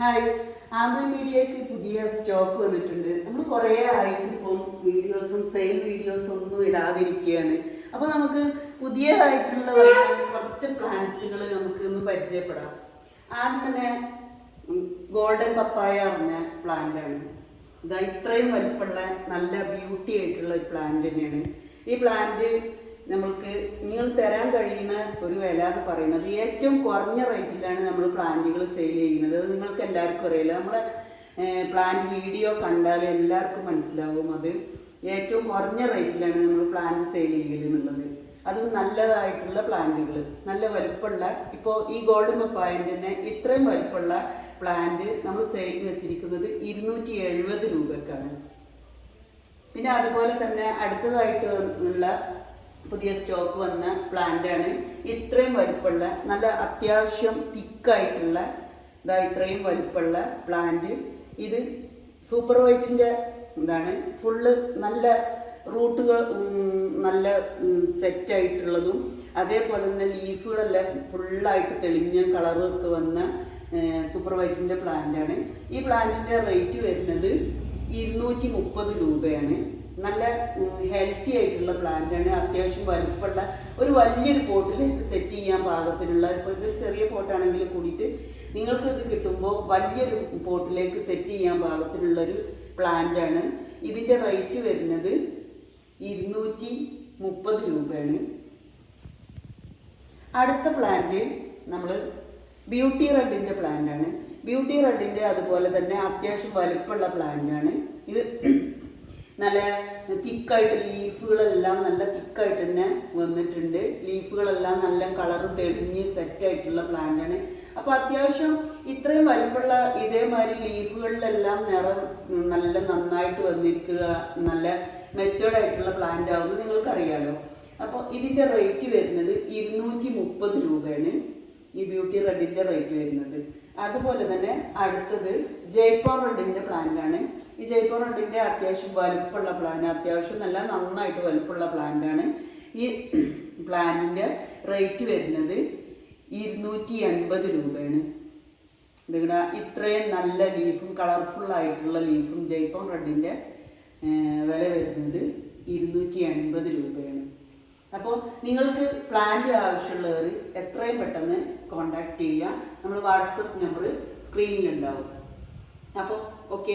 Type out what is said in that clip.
Hi. Ample മീഡിയക്ക് പുതിയ stock വന്നിട്ടുണ്ട്. നമ്മൾ കുറേ ആയിട്ട് ഇപ്പം വീഡിയോസും സെയിൽ വീഡിയോസും ഒന്നും ഇടാതിരിക്കുകയാണ്. അപ്പോൾ നമുക്ക് പുതിയതായിട്ടുള്ള കുറച്ച് പ്ലാന്റ്സുകൾ നമുക്ക് ഒന്ന് പരിചയപ്പെടാം. ആദ്യം തന്നെ ഗോൾഡൻ പപ്പായ പറഞ്ഞ പ്ലാന്റാണ് ഇതാ ഇത്രയും വലിപ്പമുള്ള നല്ല ബ്യൂട്ടി ആയിട്ടുള്ള ഒരു പ്ലാന്റ് തന്നെയാണ്. ഈ പ്ലാന്റ് നമ്മൾക്ക് നിങ്ങൾ തരാൻ കഴിയുന്ന ഒരു വില എന്ന് പറയുന്നത് ഏറ്റവും കുറഞ്ഞ റേറ്റിലാണ് നമ്മൾ പ്ലാന്റുകൾ സെയിൽ ചെയ്യുന്നത്. അത് നിങ്ങൾക്ക് എല്ലാവർക്കും അറിയില്ല നമ്മളെ പ്ലാന്റ് വീഡിയോ കണ്ടാൽ എല്ലാവർക്കും മനസ്സിലാവും അത് ഏറ്റവും കുറഞ്ഞ റേറ്റിലാണ് നമ്മൾ പ്ലാന്റ് സെയിൽ ചെയ്യൽ എന്നുള്ളത്. അതും നല്ലതായിട്ടുള്ള പ്ലാന്റുകൾ നല്ല വലുപ്പമുള്ള ഇപ്പോൾ ഈ ഗോൾഡ് മപ്പായന്റെ തന്നെ ഇത്രയും വലുപ്പമുള്ള പ്ലാന്റ് നമ്മൾ സെയിൽ വെച്ചിരിക്കുന്നത് ഇരുന്നൂറ്റി എഴുപത് രൂപക്കാണ്. പിന്നെ അതുപോലെ തന്നെ അടുത്തതായിട്ട് ഉള്ള പുതിയ സ്റ്റോക്ക് വന്ന പ്ലാന്റ് ആണ് ഇത്രയും വലിപ്പമുള്ള നല്ല അത്യാവശ്യം തിക്കായിട്ടുള്ള ഇതാ ഇത്രയും വലിപ്പമുള്ള പ്ലാന്റ്. ഇത് സൂപ്പർ വൈറ്റിന്റെ എന്താണ് ഫുള്ള് നല്ല റൂട്ടുകൾ നല്ല സെറ്റായിട്ടുള്ളതും അതേപോലെ തന്നെ ലീഫുകളെല്ലാം ഫുള്ളായിട്ട് തെളിഞ്ഞ കളറൊക്കെ വന്ന സൂപ്പർ വൈറ്റിന്റെ പ്ലാന്റാണ്. ഈ പ്ലാന്റിന്റെ റേറ്റ് വരുന്നത് ഇരുന്നൂറ്റി മുപ്പത് രൂപയാണ്. നല്ല ഹെൽത്തി ആയിട്ടുള്ള പ്ലാന്റ് ആണ്. അത്യാവശ്യം വലുപ്പമുള്ള ഒരു വലിയൊരു പോട്ടിൽ സെറ്റ് ചെയ്യാൻ പാകത്തിനുള്ള ഇപ്പോൾ ഇതൊരു ചെറിയ പോട്ടാണെങ്കിൽ കൂടിയിട്ട് നിങ്ങൾക്ക് ഇത് കിട്ടുമ്പോൾ വലിയൊരു പോട്ടിലേക്ക് സെറ്റ് ചെയ്യാൻ പാകത്തിനുള്ള ഒരു പ്ലാന്റ് ആണ്. ഇതിന്റെ റേറ്റ് വരുന്നത് ഇരുന്നൂറ്റി മുപ്പത് രൂപയാണ്. അടുത്ത പ്ലാന്റ് നമ്മൾ ബ്യൂട്ടി റെഡിന്റെ പ്ലാന്റാണ് ബ്യൂട്ടി റെഡിന്റെ അതുപോലെ തന്നെ അത്യാവശ്യം വലുപ്പമുള്ള പ്ലാന്റ് ആണ്. ഇത് നല്ല തിക്കായിട്ട് ലീഫുകളെല്ലാം നല്ല തിക്കായിട്ട് തന്നെ വന്നിട്ടുണ്ട്. ലീഫുകളെല്ലാം നല്ല കളർ തെളിഞ്ഞ് സെറ്റായിട്ടുള്ള പ്ലാന്റ് ആണ്. അപ്പോൾ അത്യാവശ്യം ഇത്രയും വലുപ്പുള്ള ഇതേമാതിരി ലീഫുകളിലെല്ലാം നിറം നല്ല നന്നായിട്ട് വന്നിരിക്കുക നല്ല മെച്ചേർഡ് ആയിട്ടുള്ള പ്ലാന്റ് ആവുമെന്ന് നിങ്ങൾക്കറിയാലോ. അപ്പോൾ ഇതിന്റെ റേറ്റ് വരുന്നത് ഇരുന്നൂറ്റി മുപ്പത് രൂപയാണ്. ഈ ബ്യൂട്ടി റെഡിന്റെ റേറ്റ് വരുന്നത്. അതുപോലെ തന്നെ അടുത്തത് ജയ്പോർ റെഡിന്റെ പ്ലാന്റാണ് ഈ ജയ്പോർ റെഡിന്റെ അത്യാവശ്യം വലുപ്പമുള്ള പ്ലാന്റ് അത്യാവശ്യം നല്ല നന്നായിട്ട് വലുപ്പമുള്ള പ്ലാന്റാണ് ഈ പ്ലാന്റിന്റെ റേറ്റ് വരുന്നത് ഇരുന്നൂറ്റി എൺപത് രൂപയാണ്. ഇതിങ്ങനെ ഇത്രയും നല്ല ലീഫും കളർഫുൾ ആയിട്ടുള്ള ലീഫും ജയ്പോർ റെഡിന്റെ വില വരുന്നത് ഇരുന്നൂറ്റി എൺപത് രൂപയാണ്. അപ്പോൾ നിങ്ങൾക്ക് പ്ലാന്റ് ആവശ്യമുള്ളവർ എത്രയും പെട്ടെന്ന് കോണ്ടാക്ട് ചെയ്യുക. നമ്മൾ വാട്സപ്പ് നമ്പർ സ്ക്രീനിലുണ്ടാവും അപ്പോൾ ഓക്കെ